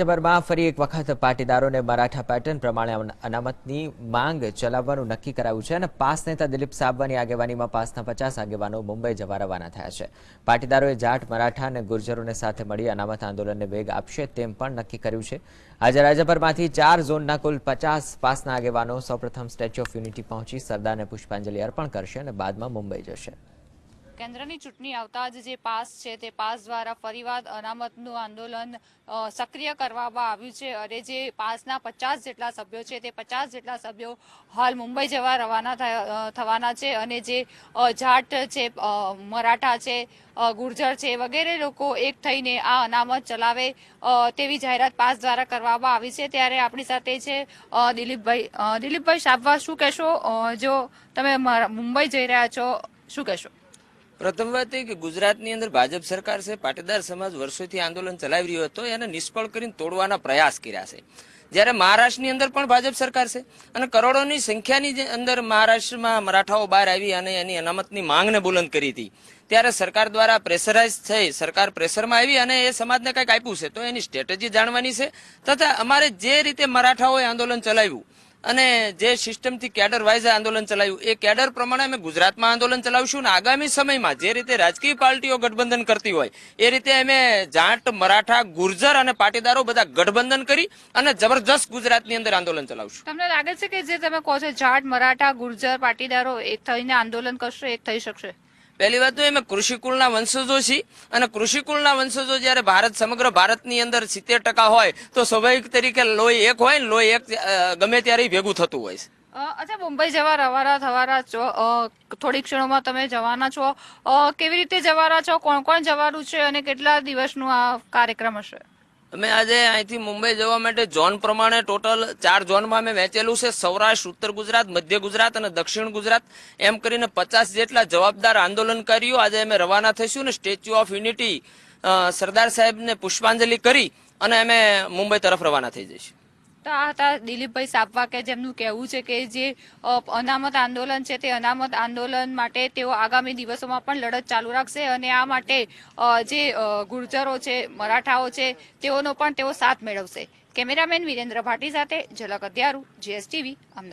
રાજ્યભરમાં ફરી એક વખત પાટીદારોને મરાઠા પેટર્ન પ્રમાણે અનામતની માંગ ચલાવવાનું નક્કી કરાયું છે અને પાસ નેતા દિલીપ સાબવાની આગેવાનીમાં પાસના પચાસ આગેવાનો મુંબઈ જવા રવાના થયા છે. પાટીદારોએ જાટ મરાઠા અને ગુર્જરોને સાથે મળી અનામત આંદોલનને વેગ આપશે તેમ પણ નક્કી કર્યું છે. આજે રાજ્યભરમાંથી ચાર ઝોનના કુલ પચાસ પાસના આગેવાનો સૌપ્રથમ સ્ટેચ્યુ ઓફ યુનિટી પહોંચી સરદારને પુષ્પાંજલિ અર્પણ કરશે અને બાદમાં મુંબઈ જશે. કેન્દ્રની ચૂંટણી આવતા જ જે પાસ છે તે પાસ દ્વારા ફરીવાર અનામતનું આંદોલન સક્રિય કરવામાં આવ્યું છે. અને જે પાસના પચાસ જેટલા સભ્યો છે તે પચાસ જેટલા સભ્યો હાલ મુંબઈ જવા રવાના થવાના છે. અને જે જાટ છે મરાઠા છે ગુર્જર છે વગેરે લોકો એક થઈને આ અનામત ચલાવે તેવી જાહેરાત પાસ દ્વારા કરવામાં આવી છે. ત્યારે આપણી સાથે છે દિલીપભાઈ દિલીપભાઈ સાબવા શું કહેશો? જો તમે મુંબઈ જઈ રહ્યા છો, શું કહેશો? પ્રથમ વાત એ કે ગુજરાતની અંદર ભાજપ સરકાર છે, પાટીદાર સમાજ વર્ષોથી આંદોલન ચલાવી રહ્યો હતો, એને નિષ્ફળ કરીને તોડવાના પ્રયાસ કર્યા છે. જ્યારે મહારાષ્ટ્રની અંદર પણ ભાજપ સરકાર છે અને કરોડોની સંખ્યાની જે અંદર મહારાષ્ટ્રમાં મરાઠાઓ બહાર આવી અને એની અનામતની માંગને બુલંદ કરી હતી. ત્યારે સરકાર દ્વારા પ્રેશરાઇઝ થઈ, સરકાર પ્રેશરમાં આવી અને એ સમાજને કંઈક આપ્યું છે. તો એની સ્ટ્રેટેજી જાણવાની છે તથા અમારે જે રીતે મરાઠાઓએ આંદોલન ચલાવ્યું અને જે સિસ્ટમથી કેડર વાઇઝ આંદોલન ચલાવ્યું એ કેડર પ્રમાણે અમે ગુજરાતમાં આંદોલન ચલાવશું અને આગામી સમયમાં જે રીતે રાજકીય પાર્ટીઓ ગઠબંધન કરતી હોય, એ રીતે અમે જાટ, મરાઠા, ગુર્જર અને પાટીદારો બધા ગઠબંધન કરી અને જબરજસ્ત ગુજરાતની અંદર આંદોલન ચલાવશું. તમને લાગે છે કે જે તમે કહો છો જાટ, મરાઠા, ગુર્જર, પાટીદારો એક થઈને આંદોલન કરશે, એક થઈ શકશે? પહેલી વાત તો અમે કૃષિકુળના વંશજો છીએ અને કૃષિકુળના વંશજો જ્યારે ભારત સમગ્ર ભારતની અંદર સિત્તેર ટકા હોય તો સ્વાભાવિક તરીકે લોહી એક હોય ને લોહી એક ગમે ત્યારે ભેગું થતું હોય છે. અચ્છા, મુંબઈ જવા રવાના થવાના છો? થોડી ક્ષણોમાં તમે જવાના છો. કેવી રીતે જવાના છો? કોણ કોણ જવાનું છે અને કેટલા દિવસનું આ કાર્યક્રમ હશે? અમે આજે અહીંથી મુંબઈ જવા માટે ઝોન પ્રમાણે ટોટલ ચાર ઝોનમાં અમે વહેંચેલું છે. સૌરાષ્ટ્ર, ઉત્તર ગુજરાત, મધ્ય ગુજરાત અને દક્ષિણ ગુજરાત. એમ કરીને પચાસ જેટલા જવાબદાર આંદોલનકારીઓ આજે અમે રવાના થઈશું ને સ્ટેચ્યુ ઓફ યુનિટી સરદાર સાહેબને પુષ્પાંજલિ કરી અને અમે મુંબઈ તરફ રવાના થઈ જઈશું. તો આ હતા, દિલીપભાઈ સાપવા કે જેમનું કહેવું છે કે જે અનામત આંદોલન છે તે અનામત આંદોલન માટે તેઓ આગામી દિવસોમાં પણ લડત ચાલુ રાખશે અને આ માટે જે ગુર્જરો છે, મરાઠાઓ છે, તેઓનો પણ તેઓ સાથ મેળવશે. કેમેરામેન વિરેન્દ્ર ભાટી સાથે ઝલક અધ્યારું જીએસટીવી, અમદાવાદ.